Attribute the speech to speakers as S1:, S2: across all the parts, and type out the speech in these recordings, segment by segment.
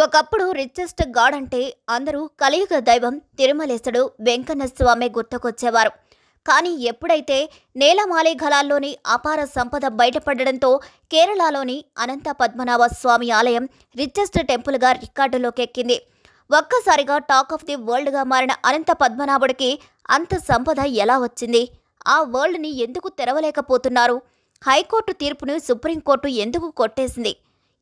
S1: ఒకప్పుడు richest God అంటే అందరూ కలియుగ దైవం తిరుమలేశుడు వెంకన్న స్వామి గుర్తుకొచ్చేవారు. కానీ ఎప్పుడైతే నేలమాలిఘలాల్లోని అపార సంపద బయటపడడంతో కేరళలోని అనంత పద్మనాభ స్వామి ఆలయం రిచెస్ట్ టెంపుల్గా రికార్డులోకెక్కింది. ఒక్కసారిగా టాక్ ఆఫ్ ది వరల్డ్గా మారిన అనంత పద్మనాభుడికి అంత సంపద ఎలా వచ్చింది? ఆ వరల్డ్ని ఎందుకు తెరవలేకపోతున్నారు? హైకోర్టు తీర్పును సుప్రీంకోర్టు ఎందుకు కొట్టేసింది?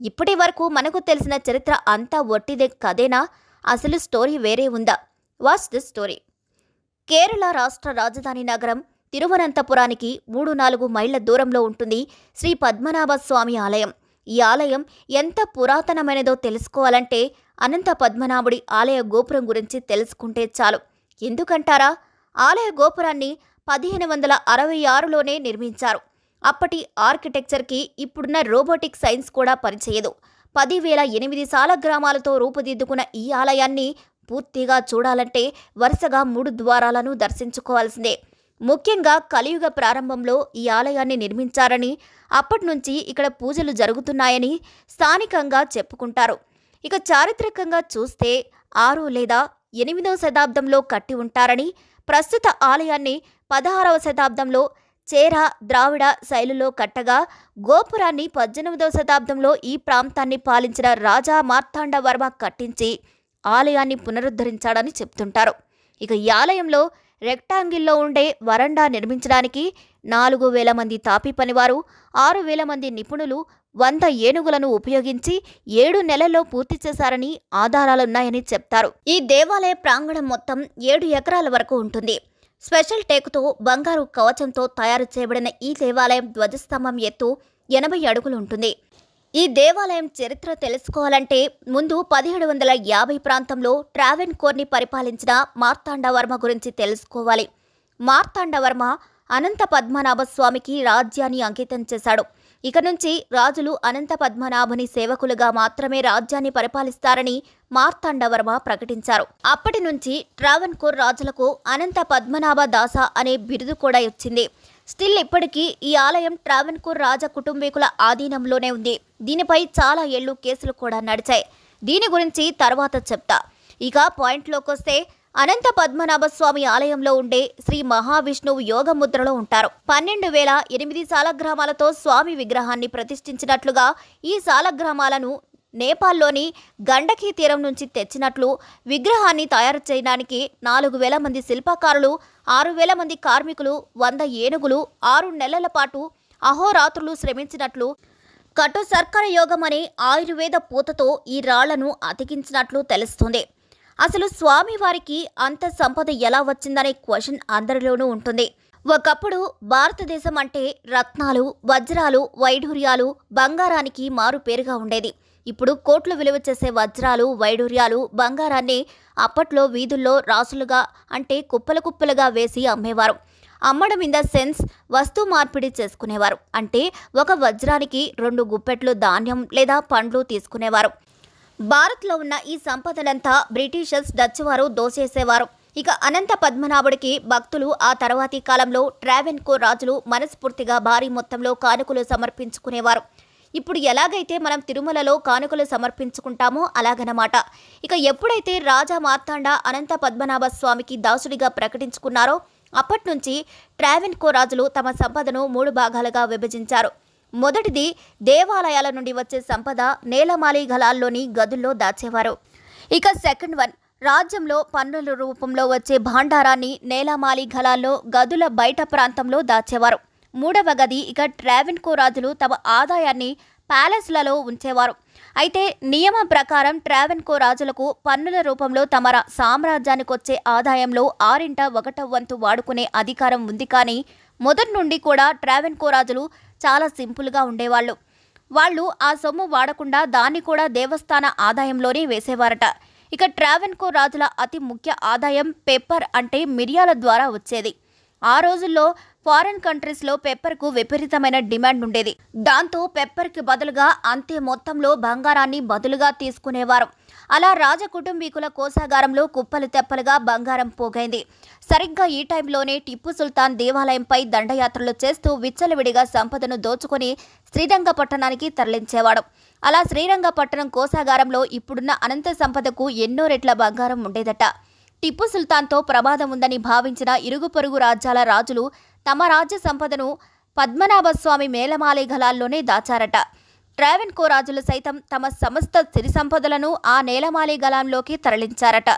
S1: ఇప్పటి వరకు మనకు తెలిసిన చరిత్ర అంతా ఒట్టిదే కదేనా? అసలు స్టోరీ వేరే ఉందా? Watch the story. కేరళ రాష్ట్ర రాజధాని నగరం తిరువనంతపురానికి మూడు నాలుగు మైళ్ళ దూరంలో ఉంటుంది శ్రీ పద్మనాభ స్వామి ఆలయం. ఈ ఆలయం ఎంత పురాతనమైనదో తెలుసుకోవాలంటే అనంత పద్మనాభుడి ఆలయ గోపురం గురించి తెలుసుకుంటే చాలు. ఎందుకంటారా? ఆలయ గోపురాన్ని పదిహేను వందల అరవై ఆరులోనే నిర్మించారు. అప్పటి ఆర్కిటెక్చర్కి ఇప్పుడున్న రోబోటిక్ సైన్స్ కూడా పనిచేయదు పదివేల ఎనిమిది సాల గ్రామాలతో రూపుదిద్దుకున్న ఈ ఆలయాన్ని పూర్తిగా చూడాలంటే వరుసగా మూడు ద్వారాలను దర్శించుకోవాల్సిందే. ముఖ్యంగా కలియుగ ప్రారంభంలో ఈ ఆలయాన్ని నిర్మించారని అప్పటి నుంచి ఇక్కడ పూజలు జరుగుతున్నాయని స్థానికంగా చెప్పుకుంటారు. ఇక చారిత్రకంగా చూస్తే ఆరు లేదా ఎనిమిదవ శతాబ్దంలో కట్టి ఉంటారని ప్రస్తుత ఆలయాన్ని పదహారవ శతాబ్దంలో చేర ద్రావిడ శైలిలో కట్టగా గోపురాన్ని పద్దెనిమిదవ శతాబ్దంలో ఈ ప్రాంతాన్ని పాలించిన రాజా మార్తాండవర్మ కట్టించి ఆలయాన్ని పునరుద్ధరించాడని చెప్తుంటారు. ఇక ఈ ఆలయంలో రెక్టాంగిల్లో ఉండే వరండా నిర్మించడానికి నాలుగు వేల మంది తాపీ పనివారు ఆరు వేల మంది నిపుణులు వంద ఏనుగులను ఉపయోగించి ఏడు నెలల్లో పూర్తి చేశారని ఆధారాలున్నాయని చెప్తారు. ఈ దేవాలయ ప్రాంగణం మొత్తం ఏడు ఎకరాల వరకు ఉంటుంది. స్పెషల్ టేకుతో బంగారు కవచంతో తయారు చేయబడిన ఈ దేవాలయం ధ్వజస్తంభం ఎత్తు ఎనభై అడుగులు ఉంటుంది. ఈ దేవాలయం చరిత్ర తెలుసుకోవాలంటే ముందు పదిహేడు వందల యాభై ప్రాంతంలో ట్రావెన్ కోర్ని పరిపాలించిన మార్తాండవర్మ గురించి తెలుసుకోవాలి. మార్తాండవర్మ అనంత పద్మనాభ స్వామికి రాజ్యాన్ని అంకితం చేశాడు. ఇక నుంచి రాజులు అనంత పద్మనాభుని సేవకులుగా మాత్రమే రాజ్యాన్ని పరిపాలిస్తారని మార్తాండవర్మ ప్రకటించారు. అప్పటి నుంచి ట్రావెన్కోర్ రాజులకు అనంత పద్మనాభ దాస అనే బిరుదు కూడా వచ్చింది. స్టిల్ ఇప్పటికీ ఈ ఆలయం ట్రావెన్కోర్ రాజ కుటుంబీకుల ఆధీనంలోనే ఉంది. దీనిపై చాలా ఏళ్ళు కేసులు కూడా నడిచాయి. దీని గురించి తర్వాత చెప్తా. ఇక పాయింట్లోకి వస్తే అనంత పద్మనాభ స్వామి ఆలయంలో ఉండే శ్రీ మహావిష్ణువు యోగముద్రలో ఉంటారు. పన్నెండు వేల ఎనిమిది సాలగ్రామాలతో స్వామి విగ్రహాన్ని ప్రతిష్ఠించినట్లుగా ఈ సాలగ్రామాలను నేపాల్లోని గండకీ తీరం నుంచి తెచ్చినట్లు విగ్రహాన్ని తయారు చేయడానికి నాలుగు వేల మంది శిల్పకారులు ఆరు వేల మంది కార్మికులు వంద ఏనుగులు ఆరు నెలల పాటు అహోరాత్రులు శ్రమించినట్లు కటు సర్కర యోగం అనే ఆయుర్వేద పూతతో ఈ రాళ్ళను అతికించినట్లు తెలుస్తుంది. అసలు స్వామివారికి అంత సంపద ఎలా వచ్చిందనే క్వశ్చన్ అందరిలోనూ ఉంటుంది. ఒకప్పుడు భారతదేశం అంటే రత్నాలు వజ్రాలు వైఢూర్యాలు బంగారానికి మారు పేరుగా ఉండేది. ఇప్పుడు కోట్లు విలువ చేసే వజ్రాలు వైడూర్యాలు బంగారాన్ని అప్పట్లో వీధుల్లో రాసులుగా అంటే కుప్పలు కుప్పలుగా వేసి అమ్మేవారు. అమ్మడం ఇన్ ద సెన్స్ వస్తు మార్పిడి చేసుకునేవారు. అంటే ఒక వజ్రానికి రెండు గుప్పెట్లు ధాన్యం లేదా పండ్లు తీసుకునేవారు. భారత్లో ఉన్న ఈ సంపదనంతా బ్రిటిషర్స్ డచ్ వారు దోసేసేవారు. ఇక అనంత పద్మనాభుడికి భక్తులు ఆ తర్వాతి కాలంలో ట్రావెన్కో రాజులు మనస్ఫూర్తిగా భారీ మొత్తంలో కానుకలు సమర్పించుకునేవారు. ఇప్పుడు ఎలాగైతే మనం తిరుమలలో కానుకలు సమర్పించుకుంటామో అలాగనమాట. ఇక ఎప్పుడైతే రాజా మార్తాండ అనంత పద్మనాభ స్వామికి దాసుడిగా ప్రకటించుకున్నారో అప్పటి నుంచి ట్రావెన్కో రాజులు తమ సంపదను మూడు భాగాలుగా విభజించారు. మొదటిది దేవాలయాల నుండి వచ్చే సంపద నేలమాలి గలాల్లోని గదుల్లో దాచేవారు. ఇక సెకండ్ వన్ రాజ్యంలో పన్నుల రూపంలో వచ్చే భాండారాన్ని నేలమాలి గలాల్లో గదుల బయట ప్రాంతంలో దాచేవారు. మూడవ గది ఇక ట్రావెన్కో రాజులు తమ ఆదాయాన్ని ప్యాలెస్లలో ఉంచేవారు. అయితే నియమం ప్రకారం ట్రావెన్కో రాజులకు పన్నుల రూపంలో తమ రా- సామ్రాజ్యానికి వచ్చే ఆదాయంలో ఆరింట ఒకటవ వంతు వాడుకునే అధికారం ఉంది కానీ మొదటి నుండి కూడా ట్రావెన్కో రాజులు చాలా సింపుల్గా ఉండేవాళ్ళు. వాళ్ళు ఆ సొమ్ము వాడకుండా దాన్ని కూడా దేవస్థాన ఆదాయంలోనే వేసేవారట. ఇక ట్రావెన్కో రాజుల అతి ముఖ్య ఆదాయం పేపర్ అంటే మిరియాల ద్వారా వచ్చేది. ఆ రోజుల్లో ఫారెన్ కంట్రీస్లో పెప్పర్కు విపరీతమైన డిమాండ్ ఉండేది. దాంతో పెప్పర్కి బదులుగా అంతే మొత్తంలో బంగారాన్ని బదులుగా తీసుకునేవారు. అలా రాజ కుటుంబీకుల కుప్పలు తెప్పలుగా బంగారం పోగైంది. సరిగ్గా ఈ టైంలోనే టిప్పు సుల్తాన్ దేవాలయంపై దండయాత్రలు చేస్తూ విచ్చలవిడిగా సంపదను దోచుకొని శ్రీరంగపట్టణానికి తరలించేవాడు. అలా శ్రీరంగపట్టణం కోసాగారంలో ఇప్పుడున్న అనంత సంపదకు ఎన్నో రెట్ల బంగారం ఉండేదట. టిప్పు సుల్తాన్తో ప్రమాదం ఉందని భావించిన ఇరుగు పొరుగు రాజ్యాల రాజులు తమ రాజ్య సంపదను పద్మనాభస్వామి మేళమాలే గలాల్లోనే దాచారట. ట్రావెన్కో రాజులు సైతం తమ సమస్త సిరి సంపదలను ఆ నేలమాలి గలాంలోకి తరలించారట.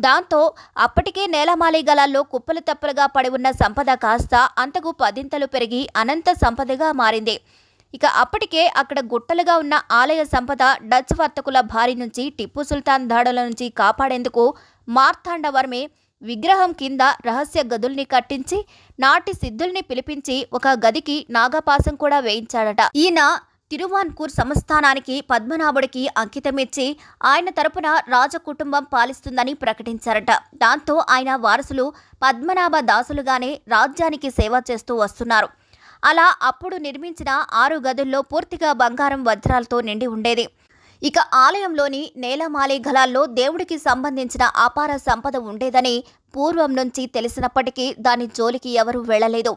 S1: దాంతో అప్పటికే నేలమాలి గలాల్లో కుప్పలు తప్పలుగా పడి ఉన్న సంపద కాస్త అంతకు పదింతలు పెరిగి అనంత సంపదగా మారింది. ఇక అప్పటికే అక్కడ గుట్టలుగా ఉన్న ఆలయ సంపద డచ్ వర్తకుల భారీ నుంచి టిప్పు సుల్తాన్ దాడుల నుంచి కాపాడేందుకు మార్తాండవర్మే విగ్రహం కింద రహస్య గదుల్ని కట్టించి నాటి సిద్ధుల్ని పిలిపించి ఒక గదికి నాగపాసం కూడా వేయించాడట. ఈయన తిరువాన్కూర్ సంస్థానానికి పద్మనాభుడికి అంకితమిచ్చి ఆయన తరపున రాజకుటుంబం పాలిస్తుందని ప్రకటించారట. దాంతో ఆయన వారసులు పద్మనాభ దాసులుగానే రాజ్యానికి సేవ చేస్తూ వస్తున్నారు. అలా అప్పుడు నిర్మించిన ఆరు గదుల్లో పూర్తిగా బంగారం వజ్రాలతో నిండి ఉండేది. ఇక ఆలయంలోని నేలమాలి గలాల్లో దేవుడికి సంబంధించిన అపార సంపద ఉండేదని పూర్వం నుంచి తెలిసినప్పటికీ దాని జోలికి ఎవరూ వెళ్ళలేదు.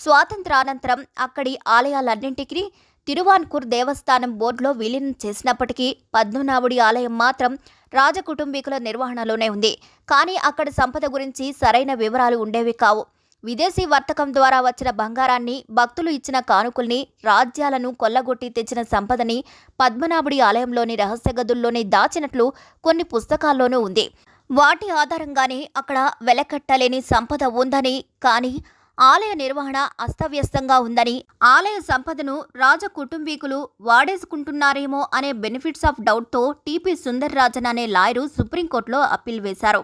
S1: స్వాతంత్రానంతరం అక్కడి ఆలయాలన్నింటికీ తిరువాన్కూర్ దేవస్థానం బోర్డులో విలీనం చేసినప్పటికీ పద్మనాభుడి ఆలయం మాత్రం రాజకుటుంబీకుల నిర్వహణలోనే ఉంది. కానీ అక్కడ సంపద గురించి సరైన వివరాలు ఉండేవి కావు. విదేశీ వర్తకం ద్వారా వచ్చిన బంగారాన్ని భక్తులు ఇచ్చిన కానుకల్ని రాజ్యాలను కొల్లగొట్టి తెచ్చిన సంపదని పద్మనాభుడి ఆలయంలోని రహస్య గదుల్లోనే దాచినట్లు కొన్ని పుస్తకాల్లోనూ ఉంది. వాటి ఆధారంగానే అక్కడ వెలకట్టలేని సంపద ఉందని కానీ ఆలయ నిర్వహణ అస్తవ్యస్తంగా ఉందని ఆలయ సంపదను రాజ కుటుంబీకులు వాడేసుకుంటున్నారేమో అనే బెనిఫిట్స్ ఆఫ్ డౌట్తో టీపీ సుందర్ రాజన్ అనే లాయరు సుప్రీంకోర్టులో అప్పీల్ వేశారు.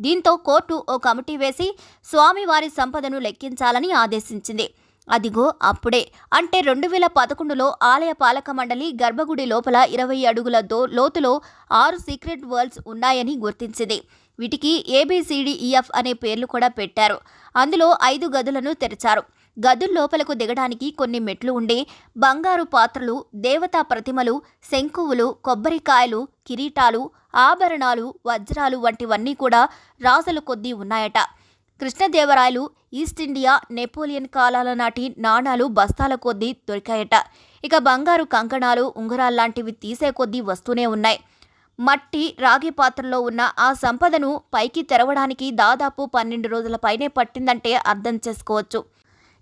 S1: దీంతో కోర్టు ఓ కమిటీ వేసి స్వామివారి సంపదను లెక్కించాలని ఆదేశించింది. అదిగో అప్పుడే. అంటే రెండు వేల పదకొండులో ఆలయ పాలక మండలి గర్భగుడి లోపల ఇరవై అడుగుల దో లోతులో ఆరు సీక్రెట్ వరల్డ్స్ ఉన్నాయని గుర్తించింది. వీటికి ఏబిసిడిఈఎఫ్ అనే పేర్లు కూడా పెట్టారు. అందులో ఐదు గదులను తెరిచారు. గదుల్లోపలకు దిగడానికి కొన్ని మెట్లు ఉండి బంగారు పాత్రలు దేవతా ప్రతిమలు శంకువులు కొబ్బరికాయలు కిరీటాలు ఆభరణాలు వజ్రాలు వంటివన్నీ కూడా రాజులు కొద్దీ ఉన్నాయట. కృష్ణదేవరాయలు ఈస్ట్ ఇండియా నెపోలియన్ కాలాల నాటి నాణాలు బస్తాల కొద్దీ దొరికాయట. ఇక బంగారు కంకణాలు ఉంగరాల్లాంటివి తీసే కొద్దీ వస్తూనే ఉన్నాయి. మట్టి రాగి పాత్రలో ఉన్న ఆ సంపదను పైకి తెరవడానికి దాదాపు పన్నెండు రోజుల పైనే పట్టిందంటే అర్థం చేసుకోవచ్చు.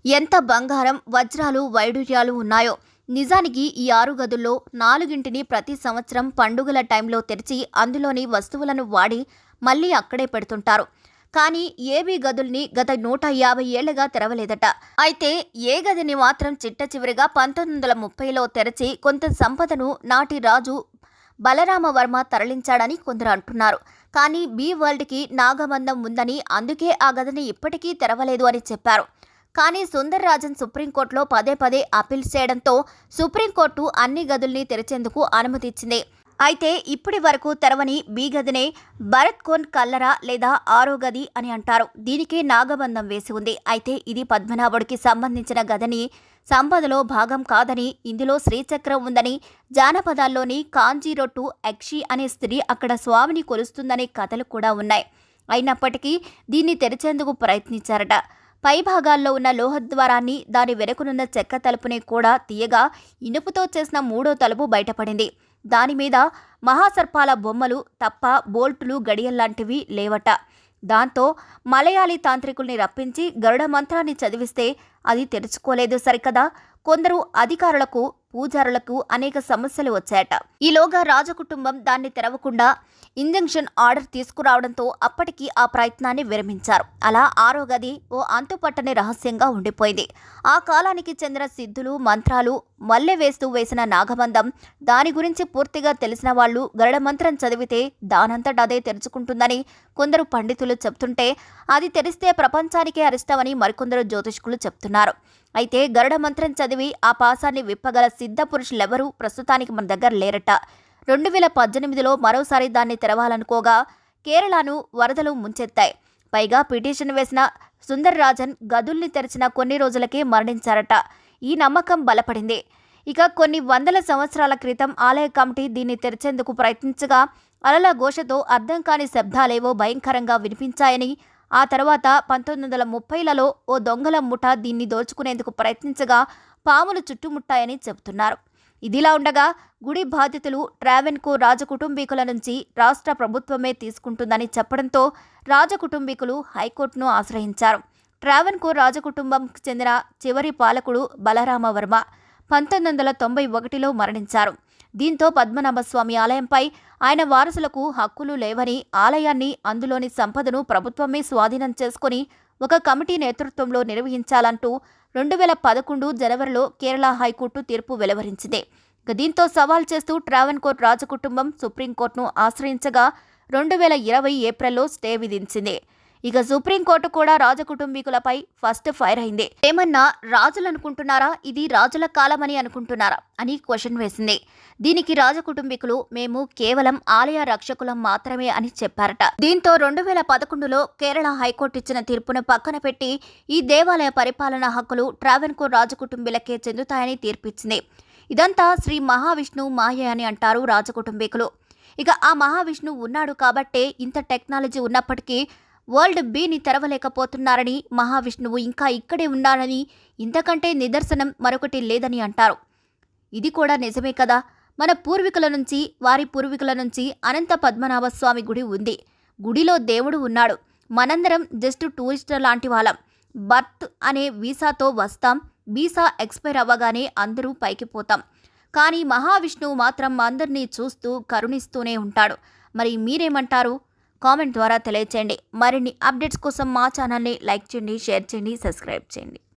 S1: ఎంత బంగారం వజ్రాలు వైడూర్యాలు ఉన్నాయో. నిజానికి ఈ ఆరు గదుల్లో నాలుగింటిని ప్రతి సంవత్సరం పండుగల టైంలో తెరిచి అందులోని వస్తువులను వాడి మళ్ళీ అక్కడే పెడుతుంటారు. కానీ ఏబీ గదుల్ని గత నూట యాభై ఏళ్ళుగా తెరవలేదట. అయితే ఏ గదిని మాత్రం చిట్ట చివరిగా పంతొమ్మిది వందల ముప్పైలో తెరచి కొంత సంపదను నాటి రాజు బలరామవర్మ తరలించాడని కొందరు అంటున్నారు. కానీ బీ వరల్డ్కి నాగబంధం ఉందని అందుకే ఆ గదిని ఇప్పటికీ తెరవలేదు అని చెప్పారు. కానీ సుందర్ రాజన్ సుప్రీంకోర్టులో పదే పదే అప్పీల్ చేయడంతో సుప్రీంకోర్టు అన్ని గదుల్ని తెరిచేందుకు అనుమతి ఇచ్చింది అయితే ఇప్పటి వరకు తెరవని బి గదినే భరత్ కోన్ కల్లరా లేదా ఆరో గది అని అంటారు. దీనికి నాగబంధం వేసి ఉంది. అయితే ఇది పద్మనాభుడికి సంబంధించిన గదని సంపదలో భాగం కాదని ఇందులో శ్రీచక్రం ఉందని జానపదాల్లోని కాంజీ రొట్టు యక్షి అనే స్త్రీ అక్కడ స్వామిని కొలుస్తుందనే కథలు కూడా ఉన్నాయి. అయినప్పటికీ దీన్ని తెరిచేందుకు ప్రయత్నించారట. పై భాగాల్లో ఉన్న లోహద్వారాన్ని దాని వెనుకనున్న చెక్క తలుపుని కూడా తీయగా ఇనుపుతో చేసిన మూడో తలుపు బయటపడింది. దాని మీద మహాసర్పాల బొమ్మలు తప్ప బోల్టులు గడియల్లాంటివి లేవట. దాంతో మలయాళీ తాంత్రికుల్ని రప్పించి గరుడ మంత్రాన్ని చదివిస్తే అది తెరుచుకోలేదు సరికదా? కొందరు అధికారులకు పూజారులకు అనేక సమస్యలు వచ్చాయట. ఈలోగా రాజకుటుంబం దాన్ని తెరవకుండా ఇంజంక్షన్ ఆర్డర్ తీసుకురావడంతో అప్పటికి ఆ ప్రయత్నాన్ని విరమించారు. అలా ఆరో గది ఓ అంతుపట్టని రహస్యంగా ఉండిపోయింది. ఆ కాలానికి చెందిన సిద్ధులు మంత్రాలు మల్లె వేస్తూ వేసిన నాగబంధం దాని గురించి పూర్తిగా తెలిసిన వాళ్ళు గరుడ మంత్రం చదివితే దానంతట అదే తెరుచుకుంటుందని కొందరు పండితులు చెప్తుంటే అది తెరిస్తే ప్రపంచానికే అరిస్తామని మరికొందరు జ్యోతిష్కులు చెప్తున్నారు. అయితే గరుడ మంత్రం చదివి ఆ పాసాన్ని విప్పగల సిద్ధ పురుషులెవరూ ప్రస్తుతానికి మన దగ్గర లేరట. రెండు వేల పద్దెనిమిదిలో మరోసారి దాన్ని తెరవాలనుకోగా కేరళను వరదలు ముంచెత్తాయి. పైగా పిటిషన్ వేసిన సుందర్ రాజన్ గదుల్ని తెరిచిన కొన్ని రోజులకే మరణించారట. ఈ నమ్మకం బలపడింది. ఇక కొన్ని వందల సంవత్సరాల క్రితం ఆలయ కమిటీ దీన్ని తెరిచేందుకు ప్రయత్నించగా అలల ఘోషతో అర్థం కాని శబ్దాలేవో భయంకరంగా వినిపించాయని ఆ తర్వాత పంతొమ్మిది వందల ముప్పైలలో ఓ దొంగల ముఠ దీన్ని దోచుకునేందుకు ప్రయత్నించగా పాములు చుట్టుముట్టాయని చెబుతున్నారు. ఇదిలా ఉండగా గుడి బాధితులు ట్రావెన్కు రాజకుటుంబీకుల నుంచి రాష్ట్ర ప్రభుత్వమే తీసుకుంటుందని చెప్పడంతో రాజకుటుంబీకులు హైకోర్టును ఆశ్రయించారు. ట్రావెన్కు రాజకుటుంబంకు చెందిన చివరి పాలకుడు బలరామవర్మ పంతొమ్మిది వందల తొంభై ఒకటిలో మరణించారు. దీంతో పద్మనాభస్వామి ఆలయంపై ఆయన వారసులకు హక్కులు లేవని ఆలయాన్ని అందులోని సంపదను ప్రభుత్వమే స్వాధీనం చేసుకుని ఒక కమిటీ నేతృత్వంలో నిర్వహించాలంటూ రెండు వేల పదకొండు జనవరిలో కేరళ హైకోర్టు తీర్పు వెలువరించింది. దీంతో సవాల్ చేస్తూ ట్రావెన్కోర్ రాజకుటుంబం సుప్రీంకోర్టును ఆశ్రయించగా రెండు వేల ఇరవై ఏప్రిల్లో స్టే విధించింది. ఇక సుప్రీంకోర్టు కూడా రాజకుటుంబీకులపై ఫస్ట్ ఫైర్ అయింది. ఏమన్నా రాజులు అనుకుంటున్నారా ఇది రాజుల కాలమని అనుకుంటున్నారా? అని క్వశ్చన్ వేసింది. దీనికి రాజకుటుంబీకులు మేము కేవలం ఆలయ రక్షకులం మాత్రమే అని చెప్పారట. దీంతో రెండు వేల పదకొండులో కేరళ హైకోర్టు ఇచ్చిన తీర్పును పక్కన పెట్టి ఈ దేవాలయ పరిపాలనా హక్కులు ట్రావెన్కో రాజకుటుంబీలకే చెందుతాయని తీర్పిచ్చింది. ఇదంతా శ్రీ మహావిష్ణు మాయ అని అంటారు రాజకుటుంబీకులు ఇక ఆ మహావిష్ణువు ఉన్నాడు కాబట్టే ఇంత టెక్నాలజీ ఉన్నప్పటికీ వరల్డ్ బీని తెరవలేకపోతున్నారని మహావిష్ణువు ఇంకా ఇక్కడే ఉన్నారని ఇంతకంటే నిదర్శనం మరొకటి లేదని అంటారు. ఇది కూడా నిజమే కదా? మన పూర్వీకుల నుంచి వారి పూర్వీకుల నుంచి అనంత పద్మనాభ స్వామి గుడి ఉంది. గుడిలో దేవుడు ఉన్నాడు. మనందరం జస్ట్ టూరిస్ట్ లాంటి వాళ్ళం. బర్త్ అనే వీసాతో వస్తాం. వీసా ఎక్స్పైర్ అవ్వగానే అందరూ పైకి పోతాం. కానీ మహావిష్ణువు మాత్రం అందరినీ చూస్తూ కరుణిస్తూనే ఉంటాడు. మరి మీరేమంటారు? కామెంట్ ద్వారా తెలియచేయండి. మరిన్ని అప్డేట్స్ కోసం మా ఛానల్ని లైక్ చేయండి షేర్ చేయండి సబ్స్క్రైబ్ చేయండి.